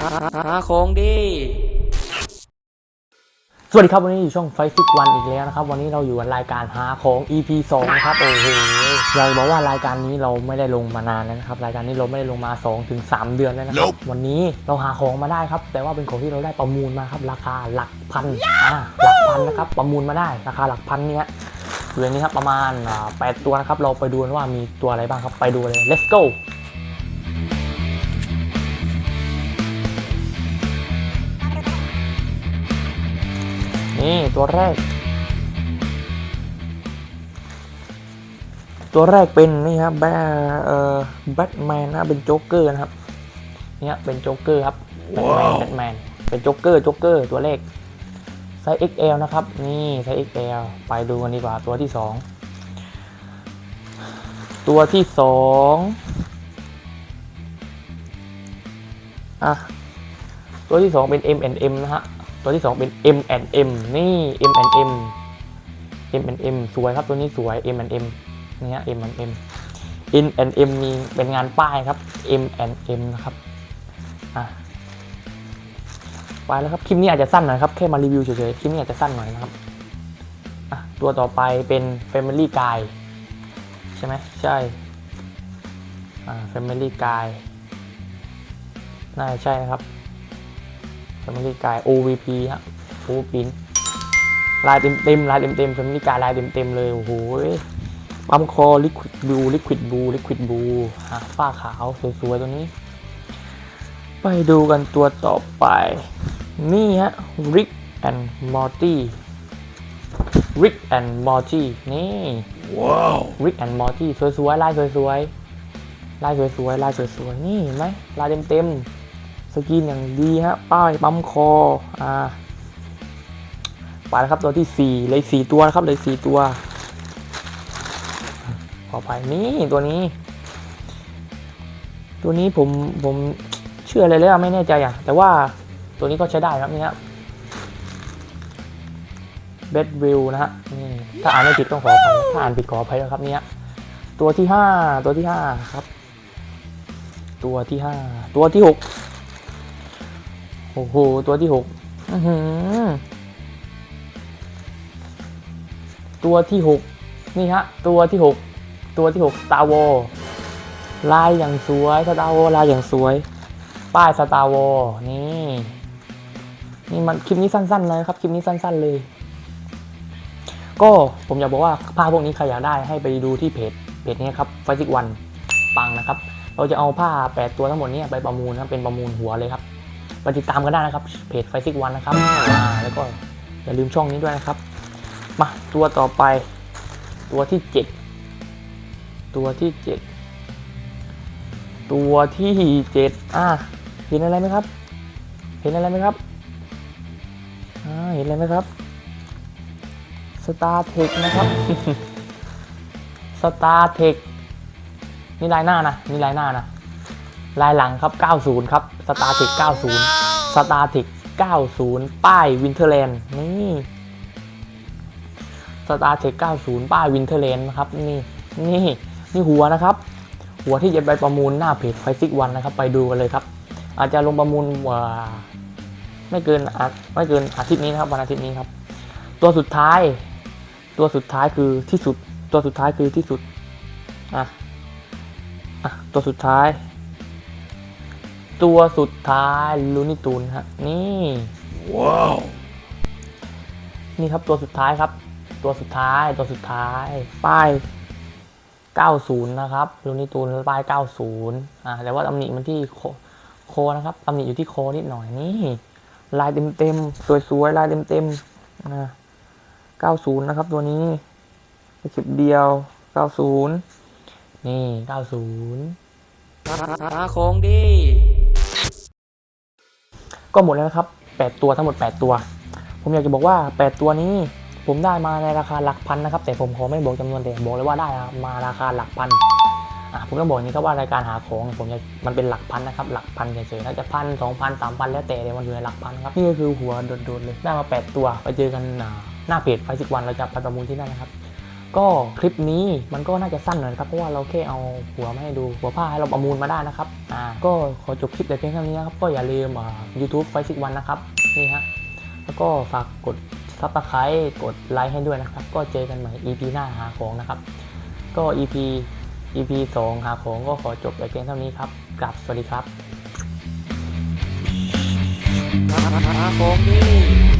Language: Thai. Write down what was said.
หาของดีสวัสดีครับวันนี้อยู่ช่องไฟฟิกวันอีกแล้วนะครับ วันนี้เราอยู่กับรายการหาของ EP 2นะครับโอ้โหอยาบอกว่ารายการนี้เราไม่ได้ลงมานานแล้วนะครับ รายการนี้เราไม่ได้ลงมา2ถึง3เดือนแล้วนะครับ วันนี้เราหาของมาได้ครับ แต่ว่าเป็นของที่เราได้ประมูลมาครับราคาหลักพันอ่าหลักพันนะครับประมูลมาได้ราคาหลักพันเนี่ยอยู่ในนี้ครับประมาณอ่าแปดตัวนะครับเราไปดูนว่ามีตัวอะไรบ้างครับไปดูเลย let's go นี่ตัวแรก ตัวแรกเป็นนี่ครับแบเอ่อแบทแมนนะเป็นโจ๊กเกอร์นะครับ เนี่ยเป็นโจ๊กเกอร์ครับแบทแมนแบทแมนเป็นโจ๊กเกอร์โจ๊กเกอร์ตัวเลขไซส์ XL นะครับ นี่ไซส์ XL ไปดูกันดีกว่าตัวที่สองตัวที่สองอะตัวที่สองเป็น M&M นะฮะ ตัวที่ 2 เป็น M M นี่ M M M M สวยครับตัวนี้สวย M M นี่ฮะ M M N and M มีเป็นงานป้ายครับ M M นะครับอะไปแล้วครับคลิปนี้อาจจะสั้นหน่อยครับแค่มารีวิวเฉยๆคลิปนี้อาจจะสั้นหน่อยนะครับอะตัวต่อไปเป็น Family Guy ใช่ไหมใช่อ่า Family Guy น่าใช่ครับ Family Guy OVP ฮะโอ้ปินลายเต็มเต็มๆลายเต็มเต็ม Family Guy ลายเต็มเต็มๆเลย โอ้โหปั๊มคอ Liquid Blue Liquid Blue Liquid Blue ฮะฝ้าขาว สวยๆ ตัวนี้ ไปดูกันตัวต่อไป นี่ฮะ Rick and Morty Rick and Morty นี่ว้าว Rick and Morty สวยๆลายสวยๆลายสวยๆลายสวยๆนี่เห็นไหมลายเต็มๆ สกรีนอย่างดีฮะป้ายปั๊มคออ่าไปแล้วครับตัวที่ 4 เลย4ตัวนะครับเลย4ตัวขอไปนี่ตัวนี้ ตัวนี้ผมผมเชื่อเลยเลยอะไม่แน่ใจอะ แต่ว่าตัวนี้ก็ใช้ได้ครับนี่ฮะเบดวิลนะฮะนี่ถ้าอ่านไม่ผิดต้องขออภัยถ้าอ่านผิดขออภัยนะครับเนี่ยตัวที่ห้าตัวที่ห้าครับ ตัวที่ห้าตัวที่หก โอ้โห ตัวที่หกตัวที่หกนี่ฮะ ตัวที่หกตัวที่หก Star Wars ลายอย่างสวย Star Wars ลายอย่างสวย ป้าย Star Wars นี่ นี่มันคลิปนี้สั้นๆเลยครับ คลิปนี้สั้น ๆเลย ก็ผมอยากบอกว่าผ้าพวกนี้ใครอยากได้ให้ไปดูที่เพจ เพจนี้ครับไฟซิกวันปังนะครับ เราจะเอาผ้า 8 ตัวทั้งหมดนี้ไปประมูลนะครับเป็นประมูลหัวเลยครับ ไปติดตามกันได้นะครับ เพจไฟซิกวันนะครับแล้วก็อย่าลืมช่องนี้ด้วยนะครับ มาตัวต่อไป ตัวที่ 7 ตัวที่ 7 ตัวที่7อะเห็นอะไรไหมครับ เห็นอะไรไหมครับอ่าเห็นอะไรไหมครับสตาร์เทคนะครับสตาร์เทคนี่ลายหน้านะนี่ลายหน้านะ ลายหลังครับ 90 ครับสตาร์เทค90สตาร์เทค90 ป้ายวินเทอร์แลนด์นี่สตาร์เทค90 ป้ายวินเทอร์แลนด์นะครับนี่นี่นี่หัวนะครับ หัวที่จะไปประมูลหน้าเพจไฟซิกวันนะครับ ไปดูกันเลยครับ อาจจะลงประมูลว่าไม่เกินอาไม่เกินอาทิตย์นี้นะครับวันอาทิตย์นี้ครับ ตัวสุดท้าย ตัวสุดท้ายคือที่สุด ตัวสุดท้ายคือที่สุดอะอะตัวสุดท้าย ตัวสุดท้ายลูนิตูนฮะนี่ว้าวนี่ครับตัวสุดท้ายครับ ตัวสุดท้ายตัวสุดท้าย ป้าย 90 นะครับลูนิตูนป้าย 90อ่าแต่ว่าตำหนิมันที่โคโคนะครับตำหนิอยู่ที่โคนิดหน่อยนี่ลายเต็มๆสวยๆลายเต็มๆอ่า90 นะครับ ตัวนี้ไปคลิปเดียว 90 นี่ 90หาของดี ก็หมดแล้วนะครับ 8 ตัวทั้งหมด 8 ตัว ผมอยากจะบอกว่า 8 ตัวนี้ผมได้มาในราคาหลักพันนะครับ แต่ผมขอไม่บอกจำนวนแต่บอกเลยว่าได้มาราคาหลักพันผมต้องบอกอย่างนี้ครับว่ารายการหาของผมจะมันเป็นหลักพันนะครับหลักพันเฉยๆน่าจะพันสองพันสามพันแล้วแต่เลยมันอยู่ในหลักพันครับนี่ก็คือหัวโดดๆเลยได้มา 8 ตัวไปเจอกันหน้าเพจไฟสิกวันเราจะไปประมูลที่นั่นนะครับ ก็คลิปนี้มันก็น่าจะสั้นหน่อยครับ เพราะว่าเราแค่เอาหัวมาให้ดูหัวผ้าให้เราประมูลมาได้นะครับอ่าก็ขอจบคลิปแต่เพียงเท่านี้นะครับ ก็อย่าลืมอ่า YouTube ไฟซิกวันนะครับนี่ฮะแล้วก็ฝากกดซับสไครต์กดไลค์ให้ด้วยนะครับ ก็เจอกันใหม่ EP หน้าหาของนะครับ ก็ EP EP 2 หาของก็ขอจบแต่เพียงเท่านี้ครับกลับสวัสดีครับหาของดิ